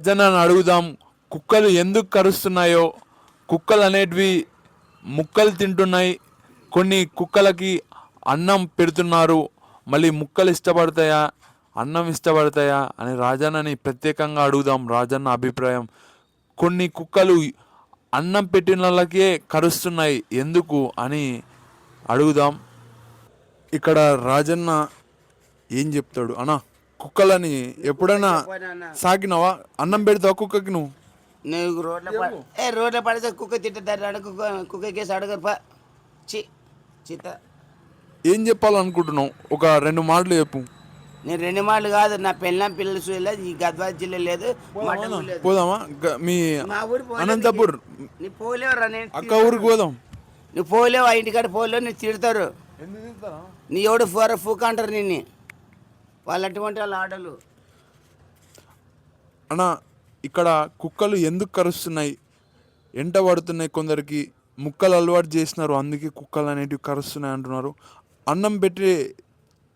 జనాన్ని అడుగుదాం కుక్కలు ఎందుకు కరుస్తున్నాయో కుక్కలు అనేటివి ముక్కలు తింటున్నాయి కొన్ని కుక్కలకి అన్నం పెడుతున్నారు మళ్ళీ ముక్కలు ఇష్టపడతాయా అన్నం ఇష్టపడతాయా అని రాజన్నని ప్రత్యేకంగా అడుగుదాం రాజన్న అభిప్రాయం. కొన్ని కుక్కలు అన్నం పెట్టిన వాళ్ళకే కరుస్తున్నాయి ఎందుకు అని అడుగుదాం. ఇక్కడ రాజన్న ఏం చెప్తాడు? అన్నా కుక్కలని ఎప్పుడైనా సాకినావా అన్నం పెడతావా కుక్కకి నువ్వు? నువ్వు రోడ్ల పడ ఏ రోడ్ల పడితే కుక్క తిట్టాడు కుక్క కుక్క కేసు అడగరు పా. చి చిత్త. ఏం చెప్పాలనుకుంటున్నావు? ఒక రెండు మాటలు చెప్పు. నేను రెండు మాటలు కాదు నా పెళ్ళం పిల్లలు చూడలేదు ఈ గద్వాల జిల్లా లేదు పోదామా? మీ అనంతపూర్. నీ పోలేవురా నేను అక్క ఊరికి పోదాం. నువ్వు పోలేవు? ఆ ఇంటికాడ పోలేవు నేను తిడతారు? నీ ఎవడు ఫోర ఫూక్ అంటారు నిన్ను. వాళ్ళు అటువంటి వాళ్ళ ఆటలు. అన్న ఇక్కడ కుక్కలు ఎందుకు కరుస్తున్నాయి? ఎంట పడుతున్నాయి కొందరికి ముక్కలు అలవాటు చేసినారు అందుకే కుక్కలు అనేటివి కరుస్తున్నాయి అంటున్నారు. అన్నం పెట్టి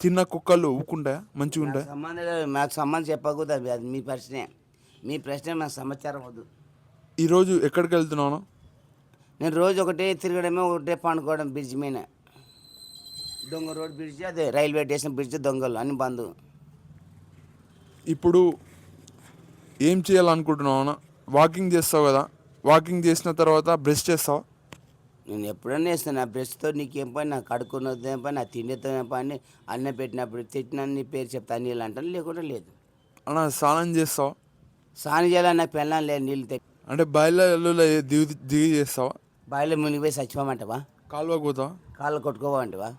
తిన్న కుక్కలు ఊకుంటాయా? మంచిగా ఉంటాయా? సంబంధం లేదు. మాకు సంబంధం చెప్పకూడదు అది అది మీ ప్రశ్నే. మీ ప్రశ్న మాకు సమాచారం వద్దు. ఈరోజు ఎక్కడికి వెళ్తున్నావు నేను రోజు ఒకటే తిరగడమే ఒకటే పండుకోవడం బ్రిడ్జ్ మీద. దొంగ రోడ్ బ్రిడ్జ్ అదే రైల్వే స్టేషన్ బ్రిడ్జ్ దొంగలు అన్ని బంధు ఇప్పుడు ఏం చేయాలనుకుంటున్నావు అన్న? వాకింగ్ చేస్తావు కదా? వాకింగ్ చేసిన తర్వాత బ్రష్ చేస్తావా? నేను ఎప్పుడన్నా వేస్తాను నా బ్రష్తో నీకేం పని? నాకు కడుక్కున్నది ఏం పని? నా తిండితో ఏం పని? అన్నం పెట్టినప్పుడు తిట్టిన నీ పేరు చెప్తా నీళ్ళు అంటాను. లేకుండా లేదు. అన్న స్నానం చేస్తావా? స్నానం చేయాలని నాకు పెళ్ళం లేదు నీళ్ళు తెచ్చి అంటే బయలు దిగి దిగి చేస్తావా? బావిలో మునిగిపోయి చచ్చిపోమంటావా? కాలువకు పోతావా? కాళ్ళు కొట్టుకోమంటావా?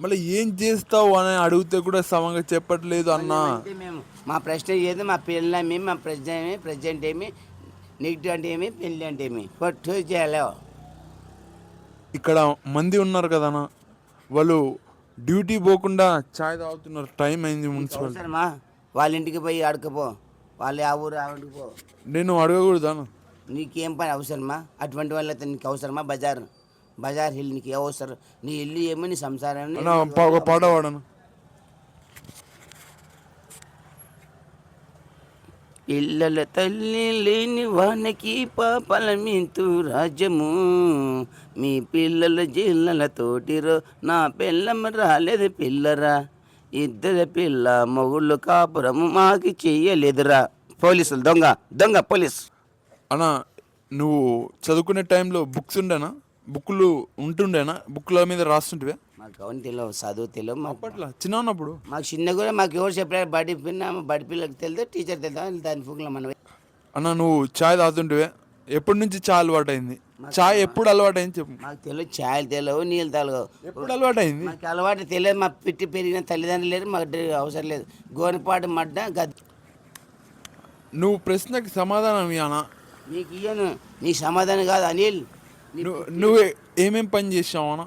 మళ్ళీ ఏం చేస్తావు అని అడిగితే కూడా సమంగా చెప్పట్లేదు అన్న. మేము మా ప్రశ్న ఏది మా పిల్లలు ఏమి మా ప్రశ్న ఏమి ప్రజెంట్ ఏమి నెగిటివ్ అంటే ఏమి పెళ్ళి అంటే ఏమి? కొట్టు చేయాలి? ఇక్కడ మంది ఉన్నారు కదా అన్న. వాళ్ళు డ్యూటీ పోకుండా చాయ్ తాగుతున్నారు. టైం అయింది మున్సిపల్. అవసరమా? వాళ్ళ ఇంటికి పోయి అడకపో వాళ్ళు ఆ ఊరు ఆ ఊరికి పో. నేను అడగకూడదు అన్న. నీకేం పని అవసరమా? అటువంటి వాళ్ళతో నీకు అవసరమా బజార్? బజార్ హిల్ నీకు నీ ఇల్లు ఏమో నీ సంసారం ఏమో, అన్న పా- ఒక పాట పాడను పిల్లల తల్లి లేని వానకి పాపల మింతు రాజ్యము మీ పిల్లల జిల్లల తోటిరో నా పిల్లం రాలేదు పిల్లరా ఇద్దరు పిల్ల మొగుళ్ళు కాపురము మాకి చెయ్యలేదురా పోలీసులు దొంగ దొంగ పోలీస్ అన్న నువ్వు చదువుకునే టైంలో బుక్స్ ఉండేనా బుక్లు ఉంటుండేనా? బుక్ల మీద రాస్తుంటివే? మాకు అవన్నీ తెలియవు చదువు తెలియవు మాకు. అప్పట్లో చిన్న ఉన్నప్పుడు మాకు చిన్న కూడా మాకు ఎవరు చెప్పలేదు బడి పిన్న బడి పిల్లకి తెలియదు టీచర్ తెలియదు దాని ఫుగ్లో మనం అన్న నువ్వు చాయ్ తాగుతుంటివే? ఎప్పటి నుంచి చాయ్ అలవాటు అయింది చాయ్ ఎప్పుడు అలవాటు అయింది చెప్పు. మాకు తెలియదు ఛాయలు తెలియవు నీళ్ళు తెలియవు ఎప్పుడు అలవాటు అయింది మాకు అలవాటు తెలియదు మా పిట్టి పెరిగిన తల్లిదండ్రులు లేరు మాకు అవసరం లేదు. గోనపాటు మడ్డ గద్. నువ్వు ప్రశ్నకి సమాధానం అన్న నీకు ఇయ్యను నీ సమాధానం కాదు అనిల్. నువ్వు ఏమేం పని చేసావు అన్న?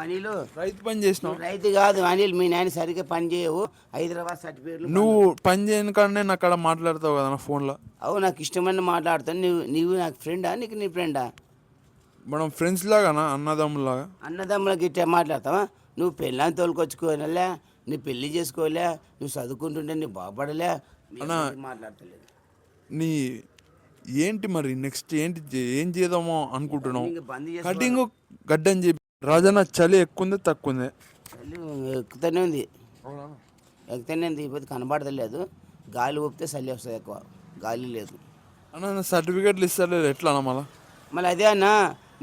అనిల్ రైతు పని చేసినావు. రైతు కాదు అనిల్ మీ నాయన సరిగ్గా పని చేయవు. హైదరాబాద్ సర్టిఫికేట్లు నువ్వు పని చేయని కాడనే నాకు అక్కడ మాట్లాడతావు కదా నా ఫోన్లో? అవు నాకు ఇష్టమైన మాట్లాడుతాను. నువ్వు నువ్వు నాకు ఫ్రెండా? నీకు నీ ఫ్రెండా? మనం ఫ్రెండ్స్ లాగానా అన్నదమ్ములాగా అన్నదమ్ములకి ఇట్లా మాట్లాడతావా? నువ్వు పెళ్ళాన్ని తోలుకొచ్చుకోవాలే నీ పెళ్ళి చేసుకోలే నువ్వు చదువుకుంటుంటే నీ బాగుపడలే. మాట్లాడతలేదు. నీ ఏంటి మరి నెక్స్ట్ ఏంటి ఏం చేద్దామో చేసి కటింగ్ గడ్డని చెప్పి రాజన్న చలి ఎక్కువ ఉంది తక్కువ ఉంది చలి ఎక్కుతూనే ఉంది. ఎక్కుతూనే ఉంది ఇప్పుడు కనబడతలేదు. గాలి ఊపితే చలి వస్తుంది ఎక్కువ. గాలి లేదు. అన్న సర్టిఫికెట్లు ఇస్తారు ఎట్లా అన్న మళ్ళా? మళ్ళీ అదే అన్న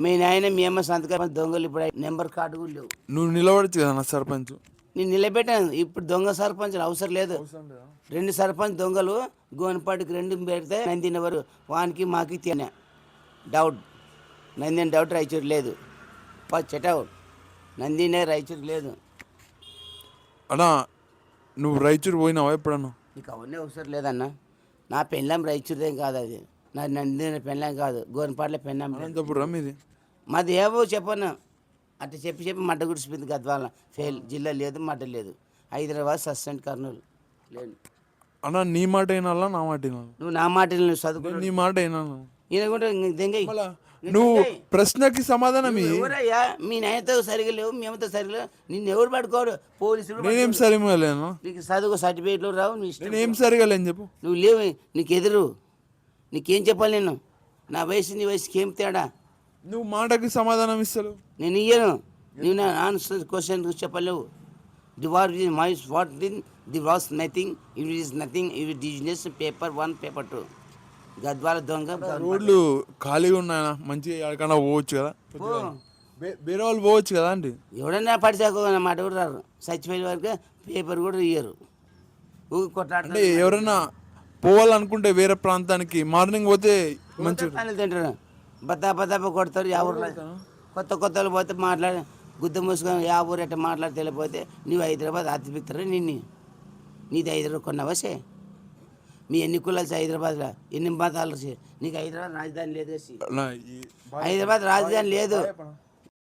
మీ నాయన మీ అమ్మ సంతకం దొంగలు ఇప్పుడు నెంబర్ కార్డు కూడా లేవు. నువ్వు నిలబడచ్చు కదా సర్పంచ్. నేను నిలబెట్టాను. ఇప్పుడు దొంగ సర్పంచ్ అవసరం లేదు. రెండు సర్పంచ్ దొంగలు గోనపాటికి రెండు పెడితే నందినవరు వానికి మాకి తినే డౌట్. నందిని డౌట్ రాయచూరు లేదు. చెటౌట్ నందినే రాయచూరు లేదు. అన్న నువ్వు రైచూరు పోయినావా ఎప్పుడన్నా? నీకు అవన్నీ అవసరం లేదన్న. నా పెళ్ళాం రాయచూరుదేం కాదు అది. నా నందిన పెళ్ళాం కాదు. గోనపాట్ల పెళ్ళాం మాది ఏవో చెప్పను అట్లా చెప్పి చెప్పి మడ్డ గుడిసిపోయింది గద్వాల. ఫెయిల్. జిల్లా లేదు మడ్డ లేదు. హైదరాబాద్ సస్టెంట్ కర్నూలు. లేదు అన్న నీ మాట అయినాలా నా మాట అయినా నువ్వు నా మాటలు నువ్వు చదువుకున్నావు. నీ మాట అయినా నువ్వు ప్రశ్నకి సమాధానం. ఎవరయ్యా? మీ నాయనతో సరిగా లేవు మేమతో సరిగా లేవు. నిన్ను ఎవరు పట్టుకోరు పోలీసులు నేనేం సరిగా లేను. నీకు చదువు సర్టిఫికేట్లు రావు నీ ఇష్టం నేనేం సరిగా లేని చెప్పు. నువ్వు లేవు నీకు ఎదురు. నీకేం చెప్పాలి నేను? నా వయసు నీ వయసుకి ఏం తేడా? నువ్వు మాటకి సమాధానం ఇస్తలేవు. నేను ఇయ్యను. నువ్వు నా ఆన్సర్ క్వశ్చన్ చెప్పలేవు. The war is my what in the was nothing it is nothing it business paper one paper two Gadwal దొంగ రోడ్లు ఖాళీగా ఉన్నాయా మంచిగా ఎక్కడికన్నా పోవచ్చు కదా. వేరే వాళ్ళు పోవచ్చు కదా అండి. ఎవడన్నా పడిచాకో మాట కూడా రారు. చచ్చిపోయిన వరకు పేపర్ కూడా ఇయ్యరు. ఊ అంటే కొట్లాడుతుంటే ఎవరైనా పోవాలనుకుంటే వేరే ప్రాంతానికి మార్నింగ్ పోతే మంచి తింటారు? బత్తా బత్తా కొడతారు యా ఊర్లో. కొత్త కొత్త వాళ్ళు పోతే మాట్లాడి గుద్ద మూసుకొని యా ఊరు ఎట్ట మాట్లాడి తెలియపోతే నువ్వు హైదరాబాద్ అతిపిస్తారా నిన్ను? నీది హైదరాబాద్ కొన్నావసే మీ ఎన్ని కులాలు హైదరాబాద్లో? ఎన్ని మతాలు సే? నీకు హైదరాబాద్ రాజధాని లేదు హైదరాబాద్ రాజధాని లేదు.